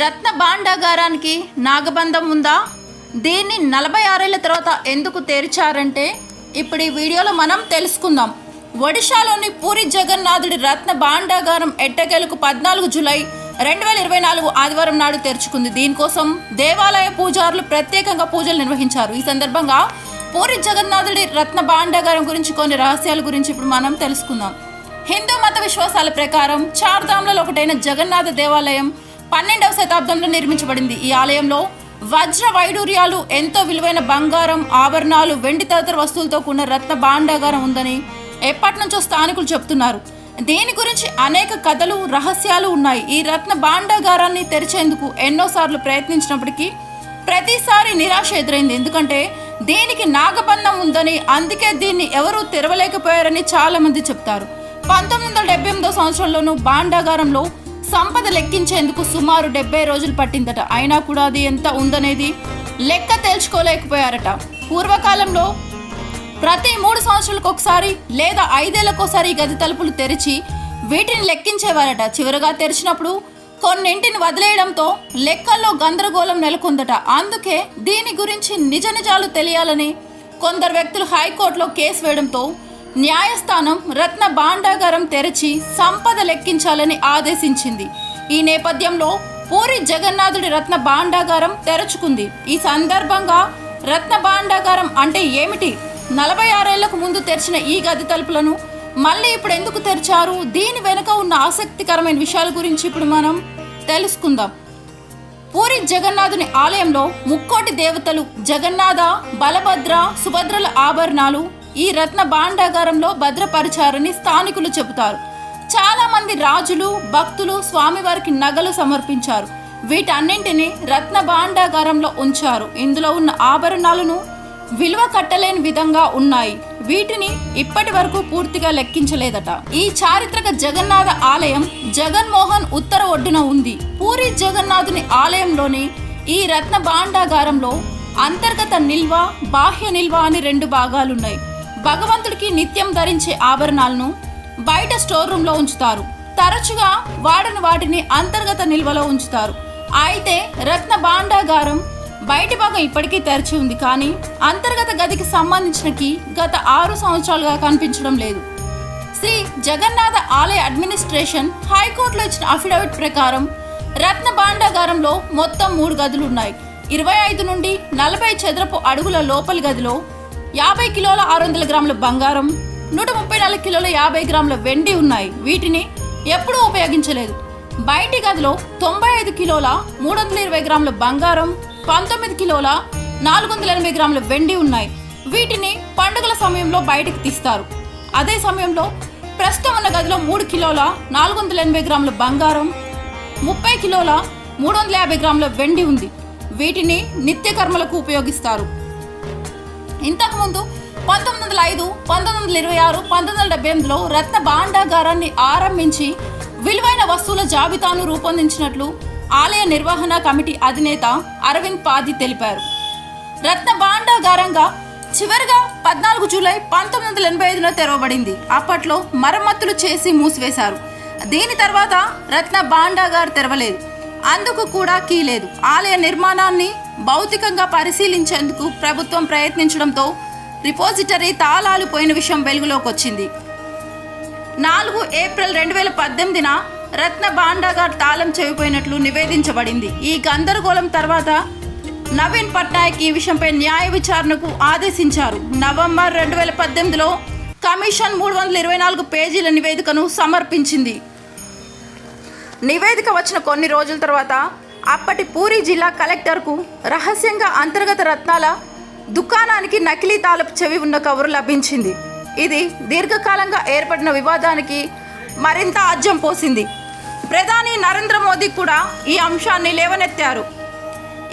రత్న భాండాగారానికి నాగబంధం ఉందా? దీన్ని నలభై ఆరేళ్ళ తర్వాత ఎందుకు తెరిచారంటే ఇప్పుడు ఈ వీడియోలో మనం తెలుసుకుందాం. ఒడిశాలోని పూరి జగన్నాథుడి రత్న భాండాగారం ఎట్టకేలకు పద్నాలుగు జూలై రెండు వేల ఇరవై నాలుగు ఆదివారం నాడు తెరుచుకుంది. దీనికోసం దేవాలయ పూజారులు ప్రత్యేకంగా పూజలు నిర్వహించారు. ఈ సందర్భంగా పూరి జగన్నాథుడి రత్న భాండాగారం గురించి కొన్ని రహస్యాల గురించి ఇప్పుడు మనం తెలుసుకుందాం. హిందూ మత విశ్వాసాల ప్రకారం చార్ధామ్లలో ఒకటైన జగన్నాథ దేవాలయం పన్నెండవ శతాబ్దంలో నిర్మించబడింది. ఈ ఆలయంలో వజ్ర వైడూర్యాలు ఎంతో విలువైన బంగారం ఆభరణాలు వెండి తదితర వస్తువులతో కూడిన రత్న భాండాగారం ఉందని ఎప్పటి నుంచో స్థానికులు చెప్తున్నారు దీని గురించి అనేక కథలు రహస్యాలు ఉన్నాయి. ఈ రత్న భాండాగారాన్ని తెరిచేందుకు ఎన్నోసార్లు ప్రయత్నించినప్పటికీ ప్రతిసారి నిరాశ ఎదురైంది. ఎందుకంటే దీనికి నాగబంధం ఉందని అందుకే దీన్ని ఎవరూ తెరవలేకపోయారని చాలామంది చెప్తారు. పంతొమ్మిది వందల డెబ్బై ఎనిమిదో సంవత్సరంలోనూ భాండాగారంలో సంపద లెక్కించేందుకు సుమారు డెబ్బై రోజులు పట్టిందట. అయినా కూడా అది ఎంత ఉందనేది లెక్క తేల్చుకోలేకపోయారట పూర్వకాలంలో ప్రతి మూడు సంవత్సరాలకు ఒకసారి లేదా ఐదేళ్ళకోసారి గది తలుపులు తెరిచి వీటిని లెక్కించేవారట. చివరగా తెరిచినప్పుడు కొన్నింటిని వదిలేయడంతో లెక్కల్లో గందరగోళం నెలకొందట. అందుకే దీని గురించి నిజ నిజాలు తెలియాలని కొందరు వ్యక్తులు హైకోర్టులో కేసు వేయడంతో న్యాయస్థానం రత్న భాండాగారం తెరచి సంపద లెక్కించాలని ఆదేశించింది. ఈ నేపథ్యంలో పూరి జగన్నాథుడి రత్న భాండాగారం తెరుచుకుంది. ఈ సందర్భంగా రత్న భాండాగారం అంటే ఏమిటి? నలభై ఆరేళ్ళకు ముందు తెరిచిన ఈ గది తలుపులను మళ్ళీ ఇప్పుడు ఎందుకు తెరిచారు? దీని వెనుక ఉన్న ఆసక్తికరమైన విషయాల గురించి ఇప్పుడు మనం తెలుసుకుందాం. పూరి జగన్నాథుని ఆలయంలో ముక్కోటి దేవతలు జగన్నాథ బలభద్ర సుభద్రల ఆభరణాలు ఈ రత్న భాండాగారంలో భద్రపరిచారని స్థానికులు చెబుతారు. చాలా మంది రాజులు భక్తులు స్వామివారికి నగలు సమర్పించారు. వీటన్నింటినీ రత్న భాండాగారంలో ఉంచారు. ఇందులో ఉన్న ఆభరణాలను విలువ కట్టలేని విధంగా ఉన్నాయి. వీటిని ఇప్పటి వరకు పూర్తిగా లెక్కించలేదట. ఈ చారిత్రక జగన్నాథ ఆలయం జగన్మోహన్ ఉత్తర ఒడ్డున ఉంది. పూరి జగన్నాథుని ఆలయంలోని ఈ రత్న భాండాగారంలో అంతర్గత నిల్వ బాహ్య నిల్వ అని రెండు భాగాలున్నాయి. భగవంతుడికి నిత్యం ధరించే ఆభరణాలను బయట స్టోర్ రూమ్లో ఉంచుతారు. తరచుగా వాడని వాటిని అంతర్గత నిల్వలో ఉంచుతారు. అయితే రత్న భాండాగారం బయటి భాగం ఇప్పటికీ తెరిచి ఉంది కానీ అంతర్గత గదికి సంబంధించిన కీ గత ఆరు సంవత్సరాలుగా కనిపించడం లేదు. శ్రీ జగన్నాథ ఆలయ అడ్మినిస్ట్రేషన్ హైకోర్టులో ఇచ్చిన అఫిడవిట్ ప్రకారం రత్న భాండాగారంలో మొత్తం మూడు గదులు ఉన్నాయి. ఇరవై ఐదు నుండి నలభై చదరపు అడుగుల లోపలి గదిలో యాభై కిలోల ఆరు వందల గ్రాముల బంగారం నూట ముప్పై నాలుగు కిలోల యాభై గ్రాముల వెండి ఉన్నాయి. వీటిని ఎప్పుడూ ఉపయోగించలేదు. బయటి గదిలో తొంభై ఐదు కిలోల మూడు వందల ఇరవై గ్రాముల బంగారం పంతొమ్మిది కిలోల నాలుగు వందల ఎనభై గ్రాముల వెండి ఉన్నాయి. వీటిని పండుగల సమయంలో బయటికి తీస్తారు. అదే సమయంలో ప్రస్తుతం ఉన్న గదిలో మూడు కిలోల నాలుగు వందల ఎనభై గ్రాముల బంగారం ముప్పై కిలోల మూడు వందల యాభై గ్రాముల వెండి ఉంది. వీటిని నిత్యకర్మలకు ఉపయోగిస్తారు. ఇంతకుముందు పంతొమ్మిది వందల ఐదు పంతొమ్మిది వందల ఇరవై ఆరు పంతొమ్మిది వందల డెబ్బై ఎనిమిదిలో రత్న భాండాగారాన్ని ఆరంభించి విలువైన వస్తువుల జాబితాను రూపొందించినట్లు ఆలయ నిర్వహణ కమిటీ అధినేత అరవింద్ పాది తెలిపారు. రత్న భాండాగారంగా చివరిగా పద్నాలుగు జూలై పంతొమ్మిది వందల ఎనభై ఐదులో తెరవబడింది. అప్పట్లో మరమ్మతులు చేసి మూసివేశారు. దీని తర్వాత రత్న భాండాగార్ తెరవలేదు. అందుకు కూడా కీ లేదు ఆలయ నిర్మాణాన్ని భౌతికంగా పరిశీలించేందుకు ప్రభుత్వం ప్రయత్నించడంతో రిపోజిటరీ తాళాలు పోయిన విషయం వెలుగులోకి వచ్చింది నాలుగు ఏప్రిల్ రెండు వేల పద్దెనిమిదిన రత్న భాండాగర్ తాళం చెవిపోయినట్లు నివేదించబడింది. ఈ గందరగోళం తర్వాత నవీన్ పట్నాయక్ ఈ విషయంపై న్యాయ విచారణకు ఆదేశించారు. నవంబర్ రెండు వేల పద్దెనిమిదిలో కమిషన్ మూడు వందల ఇరవై నాలుగు పేజీల నివేదికను సమర్పించింది. నివేదిక వచ్చిన కొన్ని రోజుల తర్వాత అప్పటి పూరి జిల్లా కలెక్టర్కు రహస్యంగా అంతర్గత రత్నాల దుకాణానికి నకిలీ తాలపు చెవి ఉన్న కవరు లభించింది. ఇది దీర్ఘకాలంగా ఏర్పడిన వివాదానికి మరింత ఆజ్యం పోసింది. ప్రధాని నరేంద్ర మోదీ కూడా ఈ అంశాన్ని లేవనెత్తారు.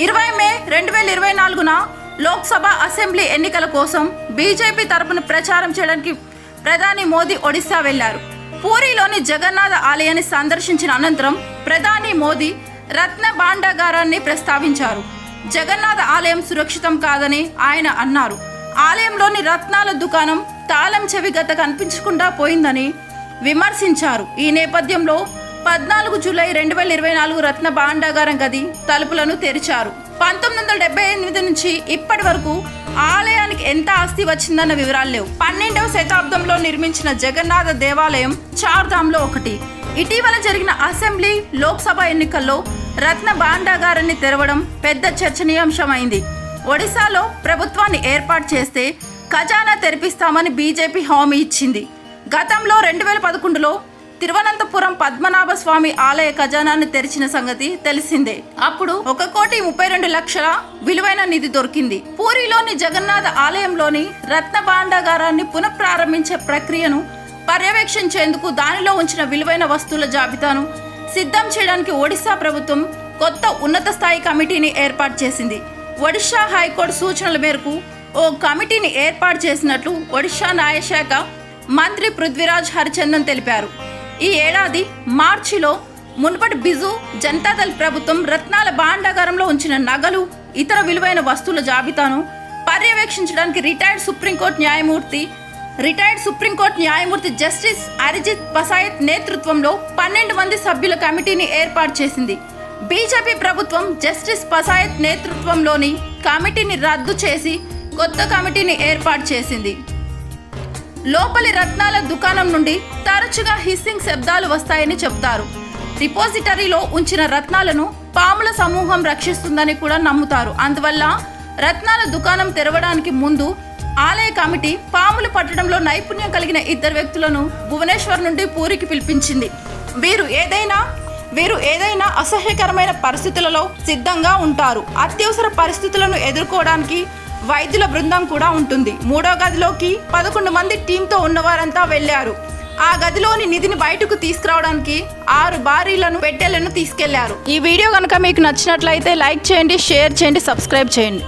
ఇరవై మే రెండు వేల ఇరవై నాలుగున లోక్సభ అసెంబ్లీ ఎన్నికల కోసం బీజేపీ తరపున ప్రచారం చేయడానికి ప్రధాని మోదీ ఒడిశా వెళ్ళారు. పూరిలోని జగన్నాథ ఆలయాన్ని సందర్శించిన అనంతరం ప్రధాని మోదీ రత్న భాండాగారాన్ని ప్రస్తావించారు. జగన్నాథ ఆలయం సురక్షితం కాదని ఆయన అన్నారు. ఆలయంలోని రత్నాల దుకాణం తాళం చెవి గత కనిపించకుండా పోయిందని విమర్శించారు. ఈ నేపథ్యంలో పద్నాలుగు జూలై రెండు వేల ఇరవై నాలుగు రత్న భాండాగారం గది తలుపులను తెరిచారు. పంతొమ్మిది వందల డెబ్బై ఎనిమిది నుంచి ఇప్పటి వరకు ఆలయానికి ఎంత ఆస్తి వచ్చిందన్న వివరాలు లేవు. పన్నెండవ శతాబ్దంలో నిర్మించిన జగన్నాథ దేవాలయం చార్ధామ్లో ఒకటి. ఇటీవల జరిగిన అసెంబ్లీ లోక్సభ ఎన్నికల్లో రత్న భాండాగారాన్ని తెరవడం పెద్ద చర్చనీయాంశమైంది. ఒడిశాలో ప్రభుత్వాన్ని ఏర్పాటు చేస్తే ఖజానా తెరిపిస్తామని బీజేపీ హామీ ఇచ్చింది. గతంలో రెండు వేల పదకొండులో తిరువనంతపురం పద్మనాభ స్వామి ఆలయ ఖజానాన్ని తెరిచిన సంగతి తెలిసిందే. అప్పుడు ఒక కోటి ముప్పై రెండు లక్షల విలువైన నిధి దొరికింది. పూరిలోని జగన్నాథ ఆలయంలోని రత్న భాండాగారాన్ని పునఃప్రారంభించే ప్రక్రియను పర్యవేక్షించేందుకు దానిలో ఉంచిన విలువైన వస్తువుల జాబితాను సిద్ధం చేయడానికి ఒడిశా ప్రభుత్వం కొత్త ఉన్నత స్థాయి కమిటీని ఏర్పాటు చేసింది. ఒడిశా హైకోర్టు సూచనల మేరకు ఓ కమిటీని ఏర్పాటు చేసినట్లు ఒడిశా న్యాయశాఖ మంత్రి పృథ్వీరాజ్ హరిచందన్ తెలిపారు. ఈ ఏడాది మార్చిలో మునుపటి బిజు జనతాదళ్ ప్రభుత్వం రత్నాల భాండాగారంలో ఉంచిన నగలు ఇతర విలువైన వస్తువుల జాబితాను పర్యవేక్షించడానికి రిటైర్డ్ సుప్రీంకోర్టు న్యాయమూర్తి రిటైర్డ్ సుప్రీంకోర్టు న్యాయమూర్తి జస్టిస్ అరిజిత్ పసాయత్ నేతృత్వంలో పన్నెండు మంది సభ్యుల కమిటీని ఏర్పాటు చేసింది. బీజేపీ ప్రభుత్వం జస్టిస్ పసాయత్ నేతృత్వంలోని కమిటీని రద్దు చేసి కొత్త కమిటీని ఏర్పాటు చేసింది. లోపలి రత్నాల దుకాణం నుండి తరచుగా హిస్సింగ్ శబ్దాలు వస్తాయని చెప్తారు రిపోజిటరీలో ఉంచిన రత్నాలను పాముల సమూహం రక్షిస్తుందని కూడా నమ్ముతారు. అందువల్ల రత్నాల దుకాణం తెరవడానికి ముందు ఆలయ కమిటీ పాములు పట్టడంలో నైపుణ్యం కలిగిన ఇద్దరు వ్యక్తులను భువనేశ్వర్ నుండి పూరికి పిలిపించింది. వీరు ఏదైనా వీరు ఏదైనా అసహ్యకరమైన పరిస్థితులలో సిద్ధంగా ఉంటారు. అత్యవసర పరిస్థితులను ఎదుర్కోవడానికి వైద్యుల బృందం కూడా ఉంటుంది. మూడో గదిలోకి పదకొండు మంది టీంతో ఉన్నవారంతా వెళ్ళారు. ఆ గదిలోని నిధిని బయటకు తీసుకురావడానికి ఆరు బారీలను పెట్టెలను తీసుకెళ్ళారు. ఈ వీడియో కనుక మీకు నచ్చినట్లయితే లైక్ చేయండి షేర్ చేయండి సబ్స్క్రైబ్ చేయండి.